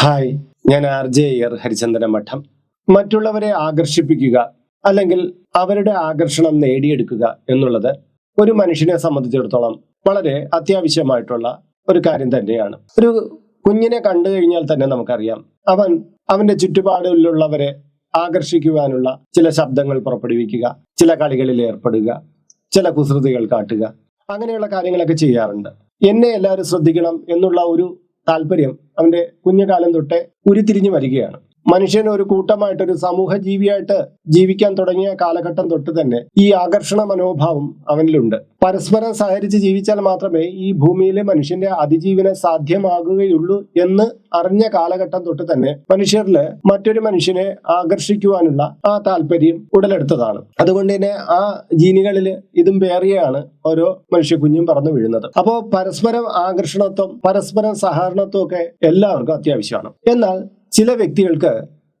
Hi ഞാൻ R J air Harichandana മഠം. മറ്റുള്ളവരെ ആകർഷിപ്പിക്കുക അല്ലെങ്കിൽ അവരുടെ ആകർഷണം നേടിയെടുക്കുക എന്നുള്ളത് ഒരു മനുഷ്യനെ സംബന്ധിച്ചിടത്തോളം വളരെ അത്യാവശ്യമായിട്ടുള്ള ഒരു കാര്യം തന്നെയാണ്. ഒരു കുഞ്ഞിനെ കണ്ടു കഴിഞ്ഞാൽ തന്നെ നമുക്കറിയാം അവൻ അവന്റെ ചുറ്റുപാടിലുള്ളവരെ ആകർഷിക്കുവാനുള്ള ചില ശബ്ദങ്ങൾ പുറപ്പെടുവിക്കുക ചില കളികളിൽ ഏർപ്പെടുക ചില കുസൃതികൾ കാട്ടുക അങ്ങനെയുള്ള കാര്യങ്ങളൊക്കെ ചെയ്യാറുണ്ട്. എന്നെ എല്ലാവരും ശ്രദ്ധിക്കണം എന്നുള്ള ഒരു താല്പര്യം അവന്റെ കുഞ്ഞുകാലം തൊട്ടേ ഉരുത്തിരിഞ്ഞു വരികയാണ്. മനുഷ്യൻ ഒരു കൂട്ടമായിട്ട് ഒരു സമൂഹ ജീവിയായിട്ട് ജീവിക്കാൻ തുടങ്ങിയ കാലഘട്ടം തൊട്ട് തന്നെ ഈ ആകർഷണ മനോഭാവം അവനിലുണ്ട്. പരസ്പരം സഹരിച്ച് ജീവിച്ചാൽ മാത്രമേ ഈ ഭൂമിയിലെ മനുഷ്യന്റെ അതിജീവനം സാധ്യമാകുകയുള്ളൂ എന്ന് അറിഞ്ഞ കാലഘട്ടം തൊട്ട് തന്നെ മനുഷ്യരിൽ മറ്റൊരു മനുഷ്യനെ ആകർഷിക്കുവാനുള്ള ആ താല്പര്യം ഉടലെടുത്തതാണ്. അതുകൊണ്ട് തന്നെ ആ ജീനുകളിൽ ഇതും വേറെയാണ് ഓരോ മനുഷ്യ കുഞ്ഞും പറന്നു വീഴുന്നത്. അപ്പോ പരസ്പരം ആകർഷണത്വം പരസ്പരം സഹകരണത്വം ഒക്കെ എല്ലാവർക്കും അത്യാവശ്യമാണ്. എന്നാൽ ചില വ്യക്തികൾക്ക്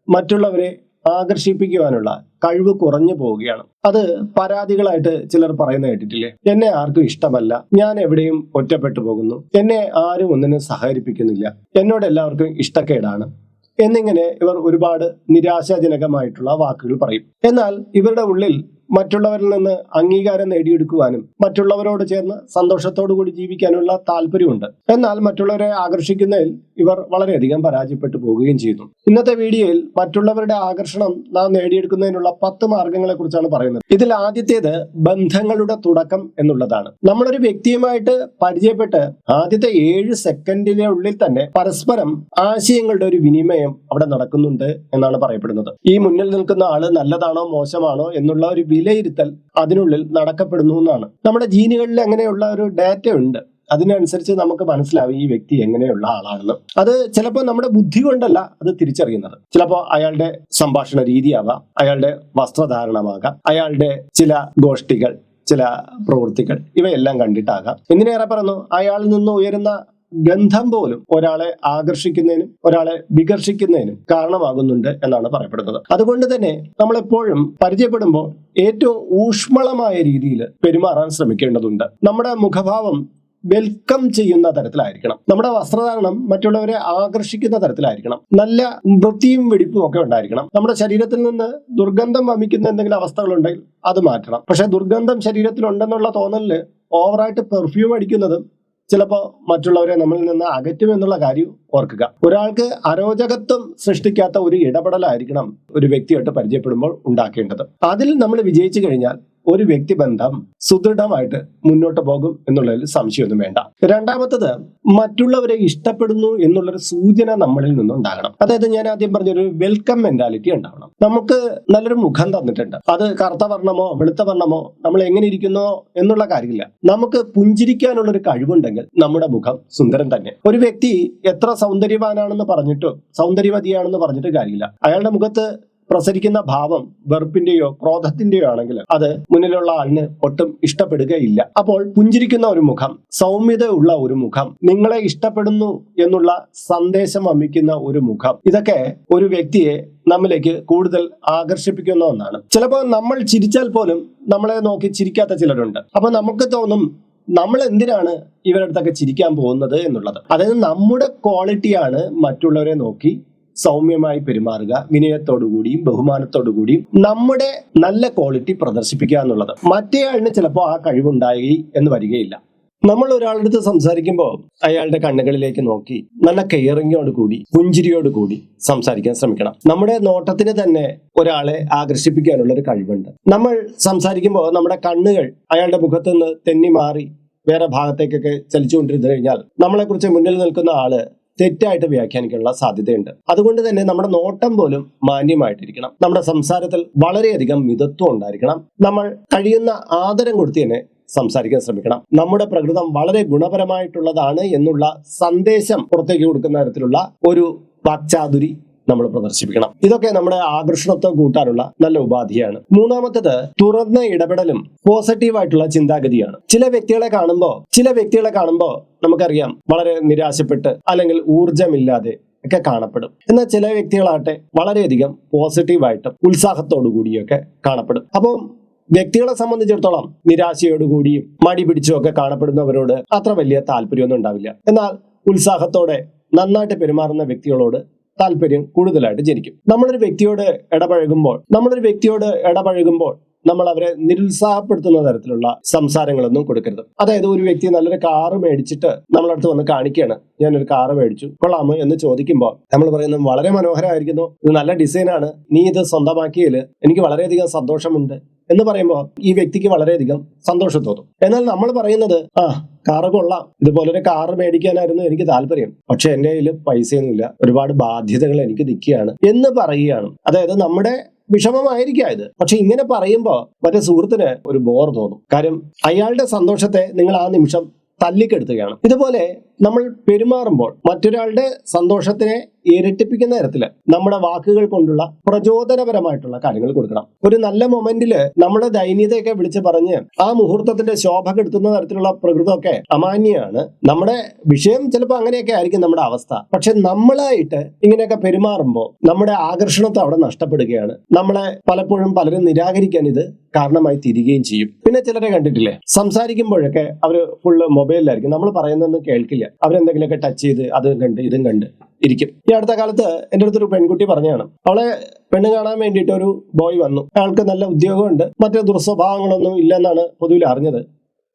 മറ്റുള്ളവരെ ആകർഷിപ്പിക്കുവാനുള്ള കഴിവ് കുറഞ്ഞു പോവുകയാണ്. അത് പരാതികളായിട്ട് ചിലർ പറയുന്ന കേട്ടിട്ടില്ലേ? എന്നെ ആർക്കും ഇഷ്ടമല്ല. ഞാൻ എവിടെയും ഒറ്റപ്പെട്ടു പോകുന്നു. എന്നെ ആരും ഒന്നിനും സഹകരിപ്പിക്കുന്നില്ല. എന്നോട് എല്ലാവർക്കും ഇഷ്ടക്കേടാണ്. എന്നിങ്ങനെ ഇവർ ഒരുപാട് നിരാശാജനകമായിട്ടുള്ള വാക്കുകൾ പറയും. എന്നാൽ ഇവരുടെ ഉള്ളിൽ മറ്റുള്ളവരിൽ നിന്ന് അംഗീകാരം നേടിയെടുക്കുവാനും മറ്റുള്ളവരോട് ചേർന്ന് സന്തോഷത്തോടു കൂടി ജീവിക്കാനുള്ള താല്പര്യമുണ്ട്. എന്നാൽ മറ്റുള്ളവരെ ആകർഷിക്കുന്നതിൽ ഇവർ വളരെയധികം പരാജയപ്പെട്ടു പോവുകയും ചെയ്യുന്നു. ഇന്നത്തെ വീഡിയോയിൽ മറ്റുള്ളവരുടെ ആകർഷണം നാം നേടിയെടുക്കുന്നതിനുള്ള പത്ത് മാർഗങ്ങളെ കുറിച്ചാണ് പറയുന്നത്. ഇതിൽ ആദ്യത്തേത് ബന്ധങ്ങളുടെ തുടക്കം എന്നുള്ളതാണ്. നമ്മളൊരു വ്യക്തിയുമായിട്ട് പരിചയപ്പെട്ട് ആദ്യത്തെ ഏഴ് സെക്കൻഡിലെ ഉള്ളിൽ തന്നെ പരസ്പരം ആശയങ്ങളുടെ ഒരു വിനിമയം അവിടെ നടക്കുന്നുണ്ട് എന്നാണ് പറയപ്പെടുന്നത്. ഈ മുന്നിൽ നിൽക്കുന്ന ആൾ നല്ലതാണോ മോശമാണോ എന്നുള്ള ഒരു വിലയിരുത്തൽ അതിനുള്ളിൽ നടക്കപ്പെടുന്നു എന്നാണ്. നമ്മുടെ ജീനുകളിൽ അങ്ങനെയുള്ള ഒരു ഡാറ്റ ഉണ്ട്. അതിനനുസരിച്ച് നമുക്ക് മനസ്സിലാവും ഈ വ്യക്തി എങ്ങനെയുള്ള ആളാണെന്ന്. അത് ചിലപ്പോൾ നമ്മുടെ ബുദ്ധി കൊണ്ടല്ല അത് തിരിച്ചറിയുന്നത്. ചിലപ്പോൾ അയാളുടെ സംഭാഷണ രീതിയാവാം അയാളുടെ വസ്ത്രധാരണമാകാം അയാളുടെ ചില ഗോഷ്ഠികൾ ചില പ്രവൃത്തികൾ ഇവയെല്ലാം കണ്ടിട്ടാകാം. എന്തിനേറെ പറഞ്ഞു അയാളിൽ നിന്ന് ഉയരുന്ന ഗന്ധം പോലും ഒരാളെ ആകർഷിക്കുന്നതിനും ഒരാളെ വികർഷിക്കുന്നതിനും കാരണമാകുന്നുണ്ട് എന്നാണ് പറയപ്പെടുന്നത്. അതുകൊണ്ട് തന്നെ നമ്മൾ എപ്പോഴും പരിചയപ്പെടുമ്പോൾ ഏറ്റവും ഊഷ്മളമായ രീതിയിൽ പെരുമാറാൻ ശ്രമിക്കേണ്ടതുണ്ട്. നമ്മുടെ മുഖഭാവം വെൽക്കം ചെയ്യുന്ന തരത്തിലായിരിക്കണം. നമ്മുടെ വസ്ത്രധാരണം മറ്റുള്ളവരെ ആകർഷിക്കുന്ന തരത്തിലായിരിക്കണം. നല്ല വൃത്തിയും വെടിപ്പും ഒക്കെ ഉണ്ടായിരിക്കണം. നമ്മുടെ ശരീരത്തിൽ നിന്ന് ദുർഗന്ധം വമിക്കുന്ന എന്തെങ്കിലും അവസ്ഥകളുണ്ടെങ്കിൽ അത് മാറ്റണം. പക്ഷെ ദുർഗന്ധം ശരീരത്തിൽ ഉണ്ടെന്നുള്ള തോന്നലിൽ ഓവറായിട്ട് പെർഫ്യൂം അടിക്കുന്നതും ചിലപ്പോൾ മറ്റുള്ളവരെ നമ്മളിൽ നിന്ന് അകറ്റും എന്നുള്ള കാര്യം ഓർക്കുക. ഒരാൾക്ക് അരോചകത്വം സൃഷ്ടിക്കാത്ത ഒരു ഇടപെടലായിരിക്കണം ഒരു വ്യക്തിയായിട്ട് പരിചയപ്പെടുമ്പോൾ ഉണ്ടാക്കേണ്ടത്. അതിൽ നമ്മൾ വിജയിച്ചു കഴിഞ്ഞാൽ ഒരു വ്യക്തിബന്ധം സുദൃഢമായിട്ട് മുന്നോട്ട് പോകും എന്നുള്ളതിൽ സംശയമൊന്നും വേണ്ട. രണ്ടാമത്തത് മറ്റുള്ളവരെ ഇഷ്ടപ്പെടുന്നു എന്നുള്ളൊരു സൂചന നമ്മളിൽ നിന്നുണ്ടാകണം. അതായത് ഞാൻ ആദ്യം പറഞ്ഞൊരു വെൽക്കം മെന്റാലിറ്റി ഉണ്ടാവണം. നമുക്ക് നല്ലൊരു മുഖം തന്നിട്ടുണ്ട്. അത് കറുത്ത വർണമോ വെളുത്ത വർണമോ നമ്മൾ എങ്ങനെ ഇരിക്കുന്നോ എന്നുള്ള കാര്യമില്ല. നമുക്ക് പുഞ്ചിരിക്കാനുള്ള ഒരു കഴിവുണ്ടെങ്കിൽ നമ്മുടെ മുഖം സുന്ദരം തന്നെ. ഒരു വ്യക്തി എത്ര സൗന്ദര്യവാനാണെന്ന് പറഞ്ഞിട്ടോ സൗന്ദര്യവതിയാണെന്ന് പറഞ്ഞിട്ട് കാര്യമില്ല. അയാളുടെ മുഖത്ത് പ്രസരിക്കുന്ന ഭാവം വെറുപ്പിന്റെയോ ക്രോധത്തിന്റെയോ ആണെങ്കിൽ അത് മുന്നിലുള്ള ആളിന് ഒട്ടും ഇഷ്ടപ്പെടുകയില്ല. അപ്പോൾ പുഞ്ചിരിക്കുന്ന ഒരു മുഖം സൗമ്യതയുള്ള ഒരു മുഖം നിങ്ങളെ ഇഷ്ടപ്പെടുന്നു എന്നുള്ള സന്ദേശം വമിക്കുന്ന ഒരു മുഖം ഇതൊക്കെ ഒരു വ്യക്തിയെ നമ്മിലേക്ക് കൂടുതൽ ആകർഷിപ്പിക്കുന്ന ഒന്നാണ്. ചിലപ്പോൾ നമ്മൾ ചിരിച്ചാൽ പോലും നമ്മളെ നോക്കി ചിരിക്കാത്ത ചിലരുണ്ട്. അപ്പൊ നമുക്ക് തോന്നും നമ്മൾ എന്തിനാണ് ഇവരുടെ അടുത്തൊക്കെ ചിരിക്കാൻ പോകുന്നത് എന്നുള്ളത്. അതായത് നമ്മുടെ ക്വാളിറ്റിയാണ് മറ്റുള്ളവരെ നോക്കി സൗമ്യമായി പെരുമാറുക വിനയത്തോടുകൂടിയും ബഹുമാനത്തോടുകൂടിയും നമ്മുടെ നല്ല ക്വാളിറ്റി പ്രദർശിപ്പിക്കുക എന്നുള്ളത്. മറ്റേയാളിന് ചിലപ്പോൾ ആ കഴിവുണ്ടായി എന്ന് വരികയില്ല. നമ്മൾ ഒരാളുടെ അടുത്ത് സംസാരിക്കുമ്പോൾ അയാളുടെ കണ്ണുകളിലേക്ക് നോക്കി നല്ല കെയറിങ്ങോട് കൂടി പുഞ്ചിരിയോട് കൂടി സംസാരിക്കാൻ ശ്രമിക്കണം. നമ്മുടെ നോട്ടത്തിന് തന്നെ ഒരാളെ ആകർഷിപ്പിക്കാനുള്ള ഒരു കഴിവുണ്ട്. നമ്മൾ സംസാരിക്കുമ്പോൾ നമ്മുടെ കണ്ണുകൾ അയാളുടെ മുഖത്ത് നിന്ന് തെന്നി മാറി വേറെ ഭാഗത്തേക്കൊക്കെ ചലിച്ചുകൊണ്ടിരുന്നു കഴിഞ്ഞാൽ നമ്മളെക്കുറിച്ച് മുന്നിൽ നിൽക്കുന്ന ആൾ തെറ്റായിട്ട് വ്യാഖ്യാനിക്കാനുള്ള സാധ്യതയുണ്ട്. അതുകൊണ്ട് തന്നെ നമ്മുടെ നോട്ടം പോലും മാന്യമായിട്ടിരിക്കണം. നമ്മുടെ സംസാരത്തിൽ വളരെയധികം മിതത്വം ഉണ്ടായിരിക്കണം. നമ്മൾ കഴിയുന്ന ആദരം കൊടുത്ത് തന്നെ സംസാരിക്കാൻ ശ്രമിക്കണം. നമ്മുടെ പ്രകൃതം വളരെ ഗുണപരമായിട്ടുള്ളതാണ് എന്നുള്ള സന്ദേശം പുറത്തേക്ക് കൊടുക്കുന്ന തരത്തിലുള്ള ഒരു വാക്ചാതുരി നമ്മൾ പ്രദർശിപ്പിക്കണം. ഇതൊക്കെ നമ്മുടെ ആകർഷണത്വം കൂട്ടാനുള്ള നല്ല ഉപാധിയാണ്. മൂന്നാമത്തേത് തുറന്ന ഇടപെടലും പോസിറ്റീവായിട്ടുള്ള ചിന്താഗതിയാണ്. ചില വ്യക്തികളെ കാണുമ്പോൾ ചില വ്യക്തികളെ കാണുമ്പോൾ നമുക്കറിയാം വളരെ നിരാശപ്പെട്ട് അല്ലെങ്കിൽ ഊർജമില്ലാതെ ഒക്കെ കാണപ്പെടും. എന്നാൽ ചില വ്യക്തികളാകട്ടെ വളരെയധികം പോസിറ്റീവായിട്ടും ഉത്സാഹത്തോടു കൂടിയൊക്കെ കാണപ്പെടും. അപ്പം വ്യക്തികളെ സംബന്ധിച്ചിടത്തോളം നിരാശയോടുകൂടിയും മടി പിടിച്ചും ഒക്കെ കാണപ്പെടുന്നവരോട് അത്ര വലിയ താല്പര്യമൊന്നും ഉണ്ടാവില്ല. എന്നാൽ ഉത്സാഹത്തോടെ നന്നായിട്ട് പെരുമാറുന്ന വ്യക്തികളോട് താല്പര്യം കൂടുതലായിട്ട് ജനിക്കും. നമ്മളൊരു വ്യക്തിയോട് ഇടപഴകുമ്പോൾ നമ്മളൊരു വ്യക്തിയോട് ഇടപഴകുമ്പോൾ നമ്മൾ അവരെ നിരുത്സാഹപ്പെടുത്തുന്ന തരത്തിലുള്ള സംസാരങ്ങളൊന്നും കൊടുക്കരുത്. അതായത് ഒരു വ്യക്തി നല്ലൊരു കാറ് മേടിച്ചിട്ട് നമ്മളടുത്ത് വന്ന് കാണിക്കുകയാണ്. ഞാനൊരു കാറ് മേടിച്ചു. കൊള്ളാമോ എന്ന് ചോദിക്കുമ്പോൾ നമ്മൾ പറയുന്നത് വളരെ മനോഹരമായിരിക്കുന്നു. ഇത് നല്ല ഡിസൈനാണ്. നീ ഇത് സ്വന്തമാക്കിയതിൽ എനിക്ക് വളരെയധികം സന്തോഷമുണ്ട്. എന്ന് പറയുമ്പോൾ ഈ വ്യക്തിക്ക് വളരെയധികം സന്തോഷം തോന്നും. എന്നാൽ നമ്മൾ പറയുന്നത് ആ കാറ് കൊള്ളാം. ഇതുപോലൊരു കാറ് മേടിക്കാനായിരുന്നു എനിക്ക് താല്പര്യം. പക്ഷെ എന്റെ കയ്യിൽ പൈസയൊന്നുമില്ല. ഒരുപാട് ബാധ്യതകൾ എനിക്ക് നിൽക്കുകയാണ്. എന്ന് പറയുകയാണ്. അതായത് നമ്മുടെ വിഷമമായിരിക്കാം ഇത്. പക്ഷെ ഇങ്ങനെ പറയുമ്പോൾ മറ്റേ സുഹൃത്തിന് ഒരു ബോർ തോന്നും. കാര്യം അയാളുടെ സന്തോഷത്തെ നിങ്ങൾ ആ നിമിഷം തല്ലിക്കെടുത്തുകയാണ്. ഇതുപോലെ നമ്മൾ പെരുമാറുമ്പോൾ മറ്റൊരാളുടെ സന്തോഷത്തിനെ ഇരട്ടിപ്പിക്കുന്ന തരത്തിൽ നമ്മുടെ വാക്കുകൾ കൊണ്ടുള്ള പ്രചോദനപരമായിട്ടുള്ള കാര്യങ്ങൾ കൊടുക്കണം. ഒരു നല്ല മൊമെന്റിൽ നമ്മുടെ ദൈന്യതയൊക്കെ വിളിച്ച് പറഞ്ഞ് ആ മുഹൂർത്തത്തിന്റെ ശോഭ കെടുത്തുന്ന തരത്തിലുള്ള പ്രകൃതമൊക്കെ അമാന്യമാണ്. നമ്മുടെ വിഷയം ചിലപ്പോൾ അങ്ങനെയൊക്കെ ആയിരിക്കും നമ്മുടെ അവസ്ഥ. പക്ഷെ നമ്മളായിട്ട് ഇങ്ങനെയൊക്കെ പെരുമാറുമ്പോൾ നമ്മുടെ ആകർഷണത്തെ അവിടെ നഷ്ടപ്പെടുകയാണ്. നമ്മളെ പലപ്പോഴും പലരും നിരാകരിക്കാൻ ഇത് കാരണമായി തീരുകയും ചെയ്യും. പിന്നെ ചിലരെ കണ്ടിട്ടില്ലേ? സംസാരിക്കുമ്പോഴൊക്കെ അവർ ഫുള്ള് മൊബൈലിലായിരിക്കും നമ്മൾ പറയുന്നതെന്ന് കേൾക്കില്ല. അവരെന്തെങ്കിലുമൊക്കെ ടച്ച് ചെയ്ത് അതും കണ്ട് ഇതും കണ്ട് ഇരിക്കും. ഈ അടുത്ത കാലത്ത് എന്റെ അടുത്തൊരു പെൺകുട്ടി പറഞ്ഞാണ് അവളെ പെണ്ണ് കാണാൻ വേണ്ടിയിട്ട് ഒരു ബോയ് വന്നു. അയാൾക്ക് നല്ല ഉദ്യോഗമുണ്ട്. മറ്റു ദുർസ്വഭാവങ്ങളൊന്നും ഇല്ലെന്നാണ് പൊതുവിൽ അറിഞ്ഞത്.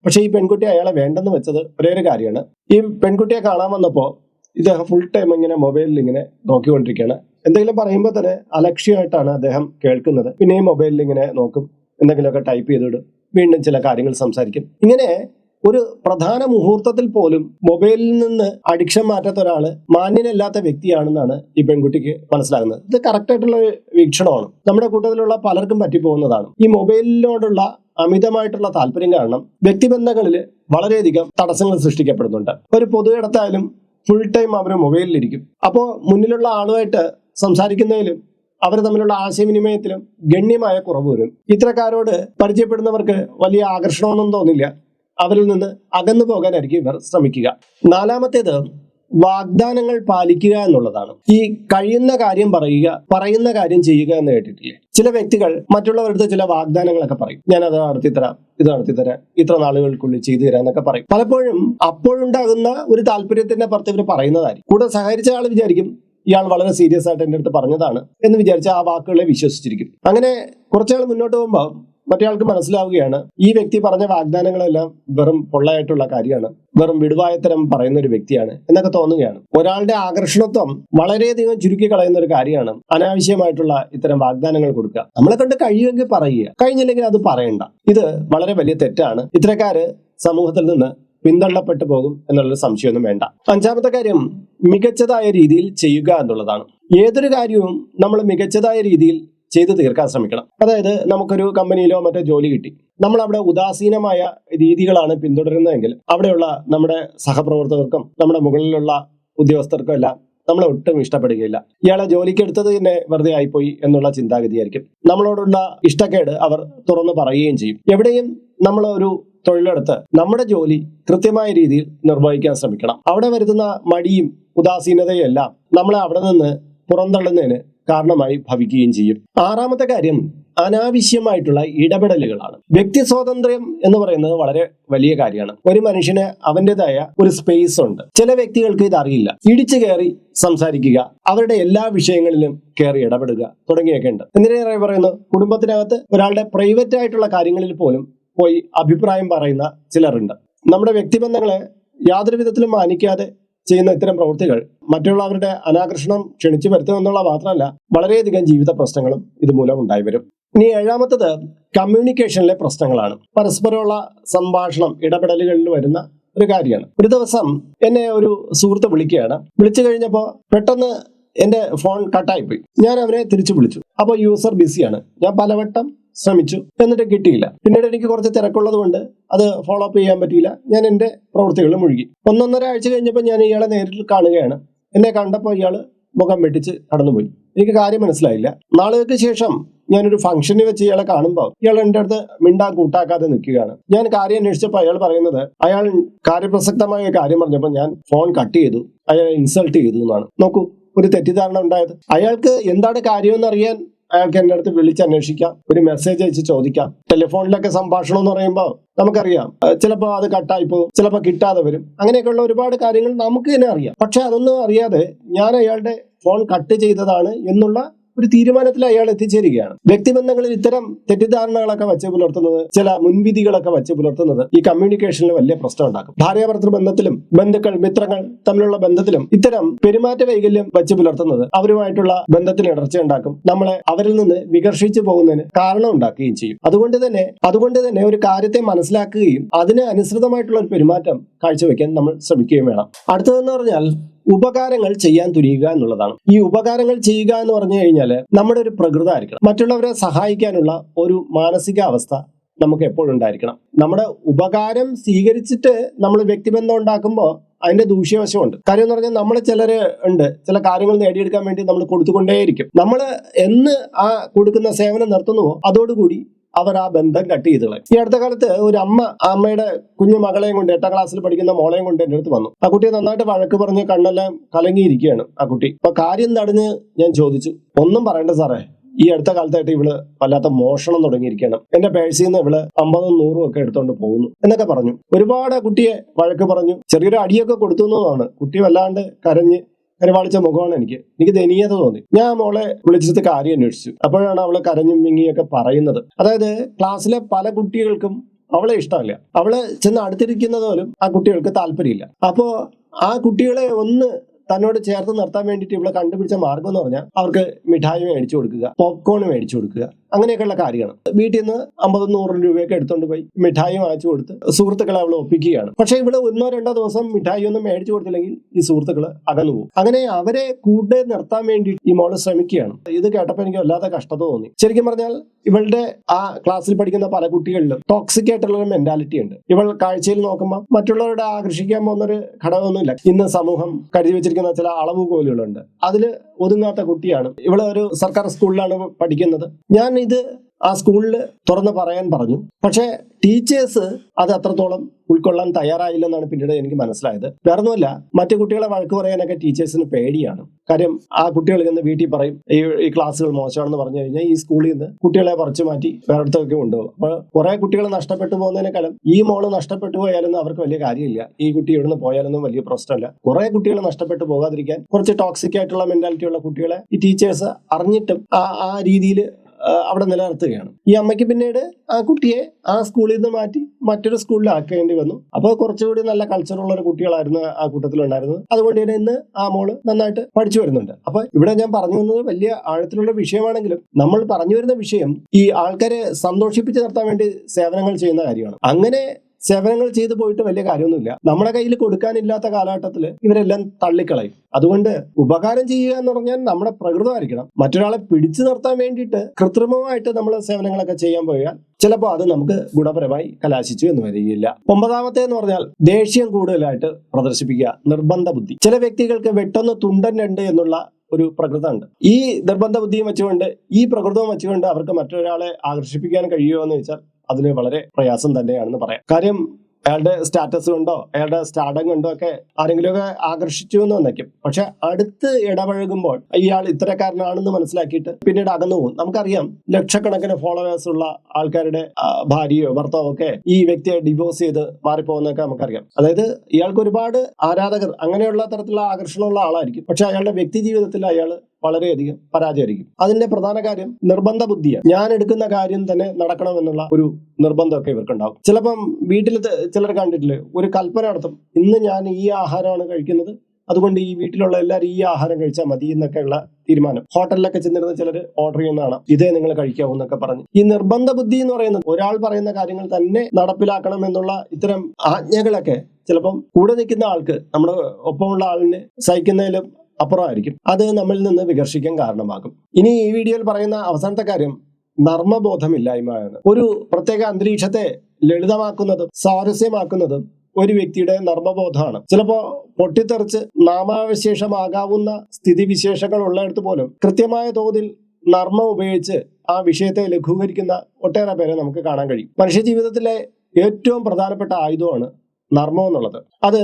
പക്ഷേ ഈ പെൺകുട്ടി അയാളെ വേണ്ടെന്ന് വെച്ചത് ഒരേ ഒരു കാര്യമാണ്. ഈ പെൺകുട്ടിയെ കാണാൻ വന്നപ്പോൾ ഇദ്ദേഹം ഫുൾ ടൈം ഇങ്ങനെ മൊബൈലിൽ ഇങ്ങനെ നോക്കിക്കൊണ്ടിരിക്കുകയാണ്. എന്തെങ്കിലും പറയുമ്പോൾ തന്നെ അലക്ഷ്യമായിട്ടാണ് അദ്ദേഹം കേൾക്കുന്നത്. പിന്നെയും മൊബൈലിൽ ഇങ്ങനെ നോക്കും. എന്തെങ്കിലുമൊക്കെ ടൈപ്പ് ചെയ്തിടും. വീണ്ടും ചില കാര്യങ്ങൾ സംസാരിക്കും. ഇങ്ങനെ ഒരു പ്രധാന മുഹൂർത്തത്തിൽ പോലും മൊബൈലിൽ നിന്ന് അഡിക്ഷൻ മാറ്റാത്ത ഒരാൾ മാന്യനല്ലാത്ത വ്യക്തിയാണെന്നാണ് ഈ പെൺകുട്ടിക്ക് മനസ്സിലാകുന്നത്. ഇത് കറക്റ്റ് ആയിട്ടുള്ള ഒരു വീക്ഷണമാണ്. നമ്മുടെ കൂട്ടത്തിലുള്ള പലർക്കും പറ്റിപ്പോകുന്നതാണ്. ഈ മൊബൈലിനോടുള്ള അമിതമായിട്ടുള്ള താല്പര്യം കാരണം വ്യക്തിബന്ധങ്ങളിൽ വളരെയധികം തടസ്സങ്ങൾ സൃഷ്ടിക്കപ്പെടുന്നുണ്ട്. ഒരു പൊതു ഇടത്തായാലും ഫുൾ ടൈം അവർ മൊബൈലിലിരിക്കും അപ്പോൾ മുന്നിലുള്ള ആളുമായിട്ട് സംസാരിക്കുന്നതിലും അവർ തമ്മിലുള്ള ആശയവിനിമയത്തിലും ഗണ്യമായ കുറവ് വരും. ഇത്തരക്കാരോട് പരിചയപ്പെടുന്നവർക്ക് വലിയ ആകർഷണമൊന്നും തോന്നില്ല. അവരിൽ നിന്ന് അകന്നു പോകാനായിരിക്കും ഇവർ ശ്രമിക്കുക. നാലാമത്തേത് വാഗ്ദാനങ്ങൾ പാലിക്കുക എന്നുള്ളതാണ്. ഈ കഴിയുന്ന കാര്യം പറയുക പറയുന്ന കാര്യം ചെയ്യുക എന്ന് കേട്ടിട്ടില്ലേ? ചില വ്യക്തികൾ മറ്റുള്ളവരുടെ ചില വാഗ്ദാനങ്ങളൊക്കെ പറയും. ഞാൻ അത് നടത്തി തരാം ഇത് നടത്തി തരാം ഇത്ര നാളുകൾക്കുള്ളിൽ ചെയ്തു തരാം എന്നൊക്കെ പറയും. പലപ്പോഴും അപ്പോഴുണ്ടാകുന്ന ഒരു താല്പര്യത്തിന്റെ പുറത്ത് ഇവർ പറയുന്നതായിരിക്കും. കൂടെ സഹകരിച്ച ആൾ വിചാരിക്കും ഇയാൾ വളരെ സീരിയസ് ആയിട്ട് എന്റെ അടുത്ത് പറഞ്ഞതാണ് എന്ന് വിചാരിച്ച് ആ വാക്കുകളെ വിശ്വസിച്ചിരിക്കും. അങ്ങനെ കുറച്ചാൾ മുന്നോട്ട് പോകുമ്പോൾ മറ്റേയാൾക്ക് മനസ്സിലാവുകയാണ് ഈ വ്യക്തി പറഞ്ഞ വാഗ്ദാനങ്ങളെല്ലാം വെറും പൊള്ളയായിട്ടുള്ള കാര്യമാണ് വെറും വിടുവായത്തരം പറയുന്ന ഒരു വ്യക്തിയാണ് എന്നൊക്കെ തോന്നുകയാണ്. ഒരാളുടെ ആകർഷണത്വം വളരെയധികം ചുരുക്കി കളയുന്ന ഒരു കാര്യമാണ് അനാവശ്യമായിട്ടുള്ള ഇത്തരം വാഗ്ദാനങ്ങൾ കൊടുക്കുക. നമ്മളെ കൊണ്ട് കഴിയുമെങ്കിൽ പറയുക കഴിഞ്ഞില്ലെങ്കിൽ അത് പറയണ്ട. ഇത് വളരെ വലിയ തെറ്റാണ്. ഇത്തരക്കാര് സമൂഹത്തിൽ നിന്ന് പിന്തള്ളപ്പെട്ടു പോകും എന്നുള്ളൊരു സംശയമൊന്നും വേണ്ട. അഞ്ചാമത്തെ കാര്യം മികച്ചതായ രീതിയിൽ ചെയ്യുക എന്നുള്ളതാണ്. ഏതൊരു കാര്യവും നമ്മൾ മികച്ചതായ രീതിയിൽ ചെയ്തു തീർക്കാൻ ശ്രമിക്കണം. അതായത് നമുക്കൊരു കമ്പനിയിലോ മറ്റോ ജോലി കിട്ടി. നമ്മൾ അവിടെ ഉദാസീനമായ രീതികളാണ് പിന്തുടരുന്നതെങ്കിൽ അവിടെയുള്ള നമ്മുടെ സഹപ്രവർത്തകർക്കും നമ്മുടെ മുകളിലുള്ള ഉദ്യോഗസ്ഥർക്കും എല്ലാം നമ്മളെ ഒട്ടും ഇഷ്ടപ്പെടുകയില്ല. ഇയാളെ ജോലിക്ക് എടുത്തത് തന്നെ വെറുതെ ആയിപ്പോയി എന്നുള്ള ചിന്താഗതിയായിരിക്കും. നമ്മളോടുള്ള ഇഷ്ടക്കേട് അവർ തുറന്നു പറയുകയും ചെയ്യും. എവിടെയും നമ്മൾ ഒരു തൊഴിലെടുത്ത് നമ്മുടെ ജോലി കൃത്യമായ രീതിയിൽ നിർവഹിക്കാൻ ശ്രമിക്കണം. അവിടെ വരുത്തുന്ന മടിയും ഉദാസീനതയും എല്ലാം നമ്മളെ അവിടെ നിന്ന് പുറന്തള്ളുന്നതിന് കാരണമായി ഭവിക്കുകയും ചെയ്യും. ആറാമത്തെ കാര്യം അനാവശ്യമായിട്ടുള്ള ഇടപെടലുകളാണ്. വ്യക്തി സ്വാതന്ത്ര്യം എന്ന് പറയുന്നത് വളരെ വലിയ കാര്യമാണ്. ഒരു മനുഷ്യന് അവന്റെതായ ഒരു സ്പേസ് ഉണ്ട്. ചില വ്യക്തികൾക്ക് ഇത് അറിയില്ല. ഇടിച്ചു കയറി സംസാരിക്കുക അവരുടെ എല്ലാ വിഷയങ്ങളിലും കയറി ഇടപെടുക തുടങ്ങിയൊക്കെ ഉണ്ട്. എന്തിനേറെ പറയുന്നു? കുടുംബത്തിനകത്ത് ഒരാളുടെ പ്രൈവറ്റ് ആയിട്ടുള്ള കാര്യങ്ങളിൽ പോലും പോയി അഭിപ്രായം പറയുന്ന ചിലരുണ്ട്. നമ്മുടെ വ്യക്തിബന്ധങ്ങളെ യാതൊരു വിധത്തിലും മാനിക്കാതെ ചെയ്യുന്ന ഇത്തരം പ്രവൃത്തികൾ മറ്റുള്ളവരുടെ അനാകർഷണം ക്ഷണിച്ചു വരുത്തുമെന്നുള്ള മാത്രമല്ല വളരെയധികം ജീവിത പ്രശ്നങ്ങളും ഇതുമൂലം ഉണ്ടായി വരും. ഇനി ഏഴാമത്തത് കമ്മ്യൂണിക്കേഷനിലെ പ്രശ്നങ്ങളാണ്. പരസ്പരമുള്ള സംഭാഷണം ഇടപെടലുകളിൽ വരുന്ന ഒരു കാര്യമാണ്. ഒരു ദിവസം എന്നെ ഒരു സുഹൃത്ത് വിളിക്കുകയാണ്. വിളിച്ചു കഴിഞ്ഞപ്പോൾ പെട്ടെന്ന് എന്റെ ഫോൺ കട്ടായിപ്പോയി ഞാൻ അവരെ തിരിച്ചു വിളിച്ചു. അപ്പോൾ യൂസർ ബിസിയാണ് ഞാൻ പലവട്ടം ശ്രമിച്ചു. എന്നിട്ട് കിട്ടിയില്ല. പിന്നീട് എനിക്ക് കുറച്ച് തിരക്കുള്ളത് കൊണ്ട് അത് ഫോളോ അപ്പ് ചെയ്യാൻ പറ്റിയില്ല. ഞാൻ എന്റെ പ്രവൃത്തികളിൽ മുഴുകി. ഒന്നൊന്നര ആഴ്ച കഴിഞ്ഞപ്പോൾ ഞാൻ ഇയാളെ നേരിട്ട് കാണുകയാണ്. എന്നെ കണ്ടപ്പോൾ ഇയാൾ മുഖം വെട്ടിച്ച് കടന്നുപോയി. എനിക്ക് കാര്യം മനസ്സിലായില്ല. നാളുകൾക്ക് ശേഷം ഞാനൊരു ഫംഗ്ഷന് വെച്ച് ഇയാളെ കാണുമ്പോൾ ഇയാൾ എന്റെ അടുത്ത് മിണ്ടാ കൂട്ടാക്കാതെ നിൽക്കുകയാണ്. ഞാൻ കാര്യം അന്വേഷിച്ചപ്പോൾ അയാൾ പറയുന്നത് അയാൾ കാര്യപ്രസക്തമായ കാര്യം പറഞ്ഞപ്പോൾ ഞാൻ ഫോൺ കട്ട് ചെയ്തു. അയാൾ ഇൻസൾട്ട് ചെയ്തു എന്നാണ്. നോക്കൂ ഒരു തെറ്റിദ്ധാരണ ഉണ്ടായത്. അയാൾക്ക് എന്താണ് കാര്യമെന്ന് അറിയാൻ അയാൾക്ക് എന്റെ അടുത്ത് വിളിച്ച് അന്വേഷിക്കാം. ഒരു മെസ്സേജ് അയച്ച് ചോദിക്കാം. ടെലിഫോണിലൊക്കെ സംഭാഷണം എന്ന് പറയുമ്പോൾ നമുക്കറിയാം. ചിലപ്പോൾ അത് കട്ടായി പോകും. ചിലപ്പോൾ കിട്ടാതെ വരും. അങ്ങനെയൊക്കെയുള്ള ഒരുപാട് കാര്യങ്ങൾ നമുക്ക് തന്നെ അറിയാം. പക്ഷെ അതൊന്നും അറിയാതെ ഞാൻ അയാളുടെ ഫോൺ കട്ട് ചെയ്തതാണ് എന്നുള്ള ഒരു തീരുമാനത്തിൽ അയാൾ എത്തിച്ചേരുകയാണ്. വ്യക്തിബന്ധങ്ങളിൽ ഇത്തരം തെറ്റിദ്ധാരണകളൊക്കെ വെച്ച് പുലർത്തുന്നത് ചില മുൻവിധികളൊക്കെ വെച്ച് പുലർത്തുന്നത് ഈ കമ്മ്യൂണിക്കേഷനിൽ വലിയ പ്രശ്നം ഉണ്ടാക്കും. ഭാര്യാഭർത്തൃ ബന്ധത്തിലും ബന്ധുക്കൾ മിത്രങ്ങൾ തമ്മിലുള്ള ബന്ധത്തിലും ഇത്തരം പെരുമാറ്റ വൈകല്യം വെച്ച് പുലർത്തുന്നത് അവരുമായിട്ടുള്ള ബന്ധത്തിൽ ഇടർച്ച ഉണ്ടാക്കും. നമ്മളെ അവരിൽ നിന്ന് വികർഷിച്ചു പോകുന്നതിന് കാരണം ഉണ്ടാക്കുകയും ചെയ്യും. അതുകൊണ്ട് തന്നെ അതുകൊണ്ട് തന്നെ ഒരു കാര്യത്തെ മനസ്സിലാക്കുകയും അതിന് അനുസൃതമായിട്ടുള്ള ഒരു പെരുമാറ്റം കാഴ്ചവെക്കാൻ നമ്മൾ ശ്രമിക്കുകയും വേണം. അടുത്തതെന്ന് പറഞ്ഞാൽ ഉപകാരങ്ങൾ ചെയ്യാൻ തുനിയുക എന്നുള്ളതാണ്. ഈ ഉപകാരങ്ങൾ ചെയ്യുക എന്ന് പറഞ്ഞു കഴിഞ്ഞാൽ നമ്മുടെ ഒരു പ്രകൃത ആയിരിക്കണം മറ്റുള്ളവരെ സഹായിക്കാനുള്ള ഒരു മാനസികാവസ്ഥ നമുക്ക് എപ്പോഴും ഉണ്ടായിരിക്കണം. നമ്മുടെ ഉപകാരം സ്വീകരിച്ചിട്ട് നമ്മൾ വ്യക്തിബന്ധം ഉണ്ടാക്കുമ്പോൾ അതിന്റെ ദൂഷ്യവശമുണ്ട്. കാര്യം എന്ന് പറഞ്ഞാൽ നമ്മൾ ചിലര് ഉണ്ട്. ചില കാര്യങ്ങൾ നേടിയെടുക്കാൻ വേണ്ടി നമ്മൾ കൊടുത്തുകൊണ്ടേയിരിക്കും. നമ്മൾ എന്ന് ആ കൊടുക്കുന്ന സേവനം നിർത്തുന്നുവോ അതോടുകൂടി അവർ ആ ബന്ധം കട്ട് ചെയ്ത് കളയും. ഈ അടുത്ത കാലത്ത് ഒരു അമ്മ അമ്മയുടെ കുഞ്ഞു മകളെയും കൊണ്ട് എട്ടാം ക്ലാസ്സിൽ പഠിക്കുന്ന മോളെയും കൊണ്ട് എന്റെ അടുത്ത് വന്നു. ആ കുട്ടിയെ നന്നായിട്ട് വഴക്ക് പറഞ്ഞ് കണ്ണെല്ലാം കലങ്ങിയിരിക്കുകയാണ് ആ കുട്ടി. അപ്പൊ കാര്യം തടഞ്ഞ് ഞാൻ ചോദിച്ചു. ഒന്നും പറയണ്ട സാറേ. ഈ അടുത്ത കാലത്തായിട്ട് ഇവൾ വല്ലാത്ത മോഷണം തുടങ്ങിയിരിക്കുകയാണ്. എന്റെ പേഴ്സിൽ നിന്ന് ഇവൾ അമ്പതും നൂറും ഒക്കെ എടുത്തോണ്ട് പോകുന്നു എന്നൊക്കെ പറഞ്ഞു. ഒരുപാട് കുട്ടിയെ വഴക്ക് പറഞ്ഞു. ചെറിയൊരു അടിയൊക്കെ കൊടുത്തു എന്നതാണ്. കുട്ടി വല്ലാണ്ട് കരഞ്ഞ് കരുവാളിച്ച മുഖമാണ് എനിക്ക്. എനിക്ക് ദയനീയത തോന്നി. ഞാൻ മോളെ വിളിച്ചിട്ട് കാര്യം അന്വേഷിച്ചു. അപ്പോഴാണ് അവൾ കരഞ്ഞും മിങ്ങിയൊക്കെ പറയുന്നത്. അതായത് ക്ലാസ്സിലെ പല കുട്ടികൾക്കും അവളെ ഇഷ്ടമല്ല. അവൾ ചെന്ന് അടുത്തിരിക്കുന്നത് പോലും ആ കുട്ടികൾക്ക് താല്പര്യമില്ല. അപ്പോ ആ കുട്ടികളെ ഒന്ന് തന്നോട് ചേർത്ത് നിർത്താൻ വേണ്ടിയിട്ട് ഇവിടെ കണ്ടുപിടിച്ച മാർഗം എന്ന് പറഞ്ഞാൽ അവർക്ക് മിഠായി മേടിച്ചു കൊടുക്കുക പോപ്കോൺ മേടിച്ചു കൊടുക്കുക അങ്ങനെയൊക്കെയുള്ള കാര്യമാണ് വീട്ടിൽ നിന്ന് അമ്പതും നൂറും രൂപയൊക്കെ എടുത്തുകൊണ്ട് പോയി മിഠായി വാങ്ങിച്ചു കൊടുത്ത് സുഹൃത്തുക്കളെ അവൾ ഒപ്പിക്കുകയാണ്. പക്ഷെ ഇവിടെ ഒന്നോ രണ്ടോ ദിവസം മിഠായി ഒന്നും മേടിച്ചു കൊടുത്തില്ലെങ്കിൽ ഈ സുഹൃത്തുക്കൾ അകന്നു പോകും. അങ്ങനെ അവരെ കൂടെ നിർത്താൻ വേണ്ടി ഈ മോൾ ശ്രമിക്കുകയാണ്. ഇത് കേട്ടപ്പോൾ എനിക്ക് വല്ലാതെ കഷ്ടത തോന്നി. ശരിക്കും പറഞ്ഞാൽ ഇവളുടെ ആ ക്ലാസ്സിൽ പഠിക്കുന്ന പല കുട്ടികളിലും ടോക്സിക് ആയിട്ടുള്ള മെന്റാലിറ്റി ഉണ്ട്. ഇവൾ കാഴ്ചയിൽ നോക്കുമ്പോൾ മറ്റുള്ളവരുടെ ആകർഷിക്കാൻ പോകുന്ന ഒരു ഘടകമൊന്നുമില്ല. ഇന്ന് സമൂഹം കരുതി വെച്ചിരിക്കുന്ന ചില അളവുകോലുകളുണ്ട്. അതിൽ ഒതുങ്ങാത്ത കുട്ടിയാണ്. ഇവിടെ ഒരു സർക്കാർ സ്കൂളിലാണ് പഠിക്കുന്നത്. ഞാൻ ഇത് ആ സ്കൂളിൽ തുറന്ന് പറയാൻ പറഞ്ഞു. പക്ഷേ ടീച്ചേഴ്സ് അത് അത്രത്തോളം ഉൾക്കൊള്ളാൻ തയ്യാറായില്ലെന്നാണ് പിന്നീട് എനിക്ക് മനസ്സിലായത്. വേറൊന്നുമല്ല മറ്റു കുട്ടികളെ വഴക്ക് പറയാനൊക്കെ ടീച്ചേഴ്സിന് പേടിയാണ്. കാര്യം ആ കുട്ടികൾ ഇന്ന് വീട്ടിൽ പറയും ഈ ക്ലാസ്സുകൾ മോശമാണെന്ന് പറഞ്ഞു കഴിഞ്ഞാൽ ഈ സ്കൂളിൽ നിന്ന് കുട്ടികളെ പറിച്ചു മാറ്റി വേറെടുത്തൊക്കെ കൊണ്ടുപോകും. അപ്പോൾ കുറെ കുട്ടികൾ നഷ്ടപ്പെട്ടു പോകുന്നതിനേക്കാളും ഈ മോൾ നഷ്ടപ്പെട്ടു പോയാലൊന്നും അവർക്ക് വലിയ കാര്യമില്ല. ഈ കുട്ടി ഇവിടുന്ന് പോയാലൊന്നും വലിയ പ്രശ്നമല്ല. കുറെ കുട്ടികൾ നഷ്ടപ്പെട്ടു പോകാതിരിക്കാൻ കുറച്ച് ടോക്സിക് ആയിട്ടുള്ള മെന്റാലിറ്റി ഉള്ള കുട്ടികളെ ഈ ടീച്ചേഴ്സ് അറിഞ്ഞിട്ടും ആ ആ രീതിയിൽ അവിടെ നിലനിർത്തുകയാണ്. ഈ അമ്മയ്ക്ക് പിന്നീട് ആ കുട്ടിയെ ആ സ്കൂളിൽ നിന്ന് മാറ്റി മറ്റൊരു സ്കൂളിൽ ആക്കേണ്ടി വന്നു. അപ്പോൾ കുറച്ചുകൂടി നല്ല കൾച്ചറുള്ള ഒരു കുട്ടികളായിരുന്നു ആ കൂട്ടത്തിലുണ്ടായിരുന്നത്. അതുകൊണ്ട് തന്നെ ഇന്ന് ആ മോൾ നന്നായിട്ട് പഠിച്ചു വരുന്നുണ്ട്. അപ്പൊ ഇവിടെ ഞാൻ പറഞ്ഞു വന്നത് വലിയ ആഴത്തിലുള്ള വിഷയമാണെങ്കിലും നമ്മൾ പറഞ്ഞു വരുന്ന വിഷയം ഈ ആൾക്കാരെ സന്തോഷിപ്പിച്ച് നിർത്താൻ വേണ്ടി സേവനങ്ങൾ ചെയ്യുന്ന കാര്യമാണ്. അങ്ങനെ സേവനങ്ങൾ ചെയ്തു പോയിട്ട് വലിയ കാര്യമൊന്നുമില്ല. നമ്മുടെ കയ്യിൽ കൊടുക്കാനില്ലാത്ത കാലഘട്ടത്തിൽ ഇവരെല്ലാം തള്ളിക്കളയും. അതുകൊണ്ട് ഉപകാരം ചെയ്യുക എന്ന് പറഞ്ഞാൽ നമ്മുടെ പ്രകൃതമായിരിക്കണം. മറ്റൊരാളെ പിടിച്ചു നിർത്താൻ വേണ്ടിയിട്ട് കൃത്രിമമായിട്ട് നമ്മൾ സേവനങ്ങളൊക്കെ ചെയ്യാൻ പോയാൽ ചിലപ്പോൾ അത് നമുക്ക് ഗുണപരമായി കലാശിച്ചു എന്ന് വരികയില്ല. ഒമ്പതാമത്തെ എന്ന് പറഞ്ഞാൽ ദേഷ്യം കൂടുതലായിട്ട് പ്രദർശിപ്പിക്കുക നിർബന്ധ ബുദ്ധി. ചില വ്യക്തികൾക്ക് വെട്ടൊന്ന് തുണ്ടൻ രണ്ട് എന്നുള്ള ഒരു പ്രകൃതമുണ്ട്. ഈ നിർബന്ധ ബുദ്ധിയും വെച്ചുകൊണ്ട് ഈ പ്രകൃതവും വെച്ചുകൊണ്ട് അവർക്ക് മറ്റൊരാളെ ആകർഷിപ്പിക്കാൻ കഴിയുമോ എന്ന് വെച്ചാൽ അതിന് വളരെ പ്രയാസം തന്നെയാണെന്ന് പറയാം. കാര്യം അയാളുടെ സ്റ്റാറ്റസ് കൊണ്ടോ? അയാളുടെ സ്റ്റാർഡം കൊണ്ടോ ഒക്കെ ആരെങ്കിലുമൊക്കെ ആകർഷിച്ചു എന്ന് വന്നേക്കും. പക്ഷെ അടുത്ത് ഇടപഴകുമ്പോൾ ഇയാൾ ഇത്തരക്കാരനാണെന്ന് മനസ്സിലാക്കിയിട്ട് പിന്നീട് അകന്നു പോകും. നമുക്കറിയാം ലക്ഷക്കണക്കിന് ഫോളോവേഴ്സ് ഉള്ള ആൾക്കാരുടെ ഭാര്യയോ ഭർത്താവോ ഒക്കെ ഈ വ്യക്തിയെ ഡിവോഴ്സ് ചെയ്ത് മാറിപ്പോകുന്നൊക്കെ നമുക്കറിയാം. അതായത് ഇയാൾക്ക് ഒരുപാട് ആരാധകർ അങ്ങനെയുള്ള തരത്തിലുള്ള ആകർഷണമുള്ള ആളായിരിക്കും. പക്ഷെ അയാളുടെ വ്യക്തി ജീവിതത്തിൽ അയാൾ വളരെയധികം പരാജയമായിരിക്കും. അതിന്റെ പ്രധാന കാര്യം നിർബന്ധ ബുദ്ധിയാണ് ഞാൻ എടുക്കുന്ന കാര്യം തന്നെ നടക്കണമെന്നുള്ള ഒരു നിർബന്ധമൊക്കെ ഇവർക്കുണ്ടാവും ചിലപ്പം വീട്ടിൽ ചിലർ കണ്ടിട്ടില്ലേ? ഒരു കൽപ്പന നടത്തും. ഇന്ന് ഞാൻ ഈ ആഹാരമാണ് കഴിക്കുന്നത്. അതുകൊണ്ട് ഈ വീട്ടിലുള്ള എല്ലാവരും ഈ ആഹാരം കഴിച്ചാൽ മതി എന്നൊക്കെയുള്ള തീരുമാനം. ഹോട്ടലിലൊക്കെ ചെന്നിരുന്ന ചിലർ ഓർഡർ ചെയ്യുന്നതാണ്. ഇതേ നിങ്ങൾ കഴിക്കാവൂ എന്നൊക്കെ പറഞ്ഞു. ഈ നിർബന്ധ ബുദ്ധി എന്ന് പറയുന്നത് ഒരാൾ പറയുന്ന കാര്യങ്ങൾ തന്നെ നടപ്പിലാക്കണം എന്നുള്ള ഇത്തരം ആജ്ഞകളൊക്കെ ചിലപ്പം കൂടെ നിൽക്കുന്ന ആൾക്ക് നമ്മുടെ ഒപ്പമുള്ള ആളിന് സഹിക്കുന്നതിലും അപ്പുറമായിരിക്കും. അത് നമ്മളിൽ നിന്ന് വികർഷിക്കാൻ കാരണമാകും. ഇനി ഈ വീഡിയോയിൽ പറയുന്ന അവസാനത്തെ കാര്യം നർമ്മബോധമില്ലായ്മയാണ്. ഒരു പ്രത്യേക അന്തരീക്ഷത്തെ ലളിതമാക്കുന്നതും സ്വാരസ്യമാക്കുന്നതും ഒരു വ്യക്തിയുടെ നർമ്മബോധമാണ്. ചിലപ്പോ പൊട്ടിത്തെറിച്ച് നാമാവശേഷമാകാവുന്ന സ്ഥിതിവിശേഷങ്ങൾ ഉള്ളിടത്ത് പോലും കൃത്യമായ തോതിൽ നർമ്മം ഉപയോഗിച്ച് ആ വിഷയത്തെ ലഘൂകരിക്കുന്ന ഒട്ടേറെ പേരെ നമുക്ക് കാണാൻ കഴിയും. മനുഷ്യ ജീവിതത്തിലെ ഏറ്റവും പ്രധാനപ്പെട്ട ആയുധമാണ് നർമ്മം എന്നുള്ളത്. അത്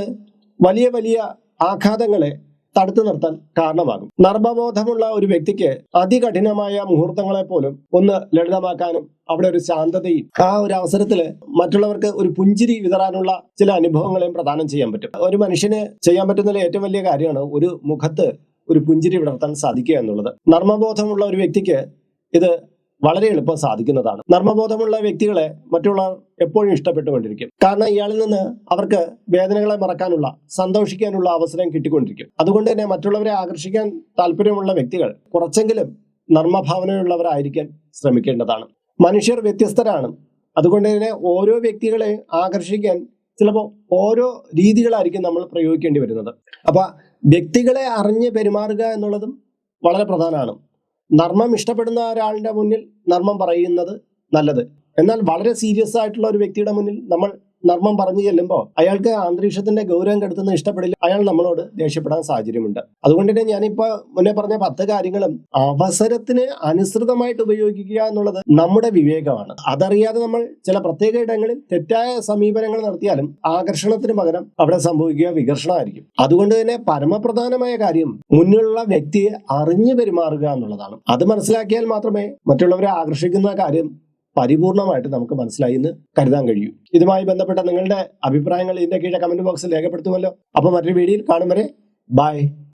വലിയ വലിയ ആഘാതങ്ങളെ തടുത്തു നിർത്താൻ കാരണമാകും. നർമ്മബോധമുള്ള ഒരു വ്യക്തിക്ക് അതികഠിനമായ മുഹൂർത്തങ്ങളെ പോലും ഒന്ന് ലളിതമാക്കാനും അവിടെ ഒരു ശാന്തതയും ആ ഒരു അവസരത്തിൽ മറ്റുള്ളവർക്ക് ഒരു പുഞ്ചിരി വിതറാനുള്ള ചില അനുഭവങ്ങളെയും പ്രദാനം ചെയ്യാൻ പറ്റും. ഒരു മനുഷ്യന് ചെയ്യാൻ പറ്റുന്ന ഏറ്റവും വലിയ കാര്യമാണ് ഒരു മുഖത്ത് ഒരു പുഞ്ചിരി വിടർത്താൻ സാധിക്കുക എന്നുള്ളത്. നർമ്മബോധമുള്ള ഒരു വ്യക്തിക്ക് ഇത് വളരെ എളുപ്പം സാധിക്കുന്നതാണ്. നർമ്മബോധമുള്ള വ്യക്തികളെ മറ്റുള്ളവർ എപ്പോഴും ഇഷ്ടപ്പെട്ടുകൊണ്ടിരിക്കും. കാരണം ഇയാളിൽ നിന്ന് അവർക്ക് വേദനകളെ മറക്കാനുള്ള സന്തോഷിക്കാനുള്ള അവസരം കിട്ടിക്കൊണ്ടിരിക്കും. അതുകൊണ്ട് തന്നെ മറ്റുള്ളവരെ ആകർഷിക്കാൻ താല്പര്യമുള്ള വ്യക്തികൾ കുറച്ചെങ്കിലും നർമ്മഭാവനയുള്ളവരായിരിക്കാൻ ശ്രമിക്കേണ്ടതാണ്. മനുഷ്യർ വ്യത്യസ്തരാണ്. അതുകൊണ്ട് തന്നെ ഓരോ വ്യക്തികളെ ആകർഷിക്കാൻ ചിലപ്പോൾ ഓരോ രീതികളായിരിക്കും നമ്മൾ പ്രയോഗിക്കേണ്ടി വരുന്നത്. അപ്പൊ വ്യക്തികളെ അറിഞ്ഞ് പെരുമാറുക എന്നുള്ളതും വളരെ പ്രധാനമാണ്. നർമ്മം ഇഷ്ടപ്പെടുന്ന ഒരാളുടെ മുന്നിൽ നർമ്മം പറയുന്നത് നല്ലത്. എന്നാൽ വളരെ സീരിയസ് ആയിട്ടുള്ള ഒരു വ്യക്തിയുടെ മുന്നിൽ നമ്മൾ നർമ്മം പറഞ്ഞു ചെല്ലുമ്പോൾ അയാൾക്ക് അന്തരീക്ഷത്തിന്റെ ഗൗരവം കെടുത്തുന്ന ഇഷ്ടപ്പെടില്ല. അയാൾ നമ്മളോട് ദേഷ്യപ്പെടാൻ സാഹചര്യമുണ്ട്. അതുകൊണ്ട് തന്നെ ഞാനിപ്പോ മുന്നേ പറഞ്ഞ പത്ത് കാര്യങ്ങളും അവസരത്തിന് അനുസൃതമായിട്ട് ഉപയോഗിക്കുക എന്നുള്ളത് നമ്മുടെ വിവേകമാണ്. അതറിയാതെ നമ്മൾ ചില പ്രത്യേക ഇടങ്ങളിൽ തെറ്റായ സമീപനങ്ങൾ നടത്തിയാലും ആകർഷണത്തിന് പകരം അവിടെ സംഭവിക്കുക വികർഷണമായിരിക്കും. അതുകൊണ്ട് തന്നെ പരമപ്രധാനമായ കാര്യം മുന്നിലുള്ള വ്യക്തിയെ അറിഞ്ഞു പെരുമാറുക എന്നുള്ളതാണ്. അത് മനസ്സിലാക്കിയാൽ മാത്രമേ മറ്റുള്ളവരെ ആകർഷിക്കുന്ന കാര്യം പരിപൂർണമായിട്ട് നമുക്ക് മനസ്സിലായി എന്ന് കരുതാൻ കഴിയൂ. ഇതുമായി ബന്ധപ്പെട്ട നിങ്ങളുടെ അഭിപ്രായങ്ങൾ ഇതിന്റെ കീഴെ കമന്റ് ബോക്സിൽ രേഖപ്പെടുത്തുമല്ലോ. അപ്പൊ മറ്റൊരു വീഡിയോയിൽ കാണും വരെ. ബൈ